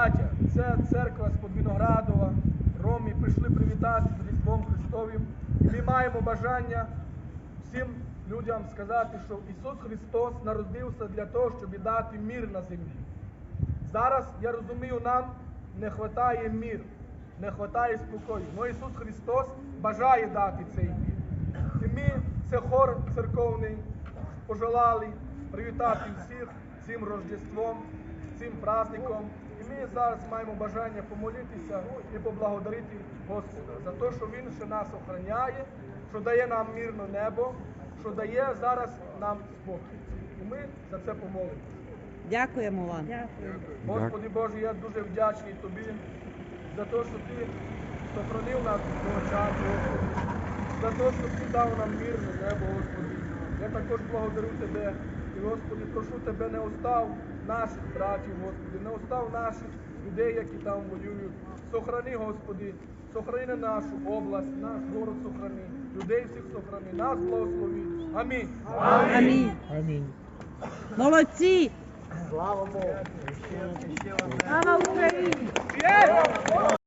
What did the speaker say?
браття, це церква з Подвіноградова. Ромі прийшли привітати з Різдвом Христовим. І ми маємо бажання всім людям сказати, що Ісус Христос народився для того, щоб дати мир на землі. Зараз я розумію, нам не вистачає мир, не вистачає спокою. Но Ісус Христос бажає дати цей мир. І ми, це хор церковний, пожелали привітати всіх цим Рождеством, цим праздником. І ми зараз маємо бажання помолитися і поблагодарити Господа за те, що Він ще нас охороняє, що дає нам мирне небо, що дає зараз нам спокій. І ми за це помолимося. Дякуємо вам. Господи Боже, я дуже вдячний Тобі за те, що Ти сохранив нас до часу, Господи, за те, що Ти дав нам мирне небо, Господи. Я також благодарю Тебе і, Господи, прошу Тебе, не остав наших братів, Господи, не остав наших людей, які там воюють. Сохрани, Господи, сохрани нашу область, наш город сохрани, людей всіх сохрани, нас благослови. Амінь. Амінь. Амінь. Молодці! Слава Богу. Слава Україні!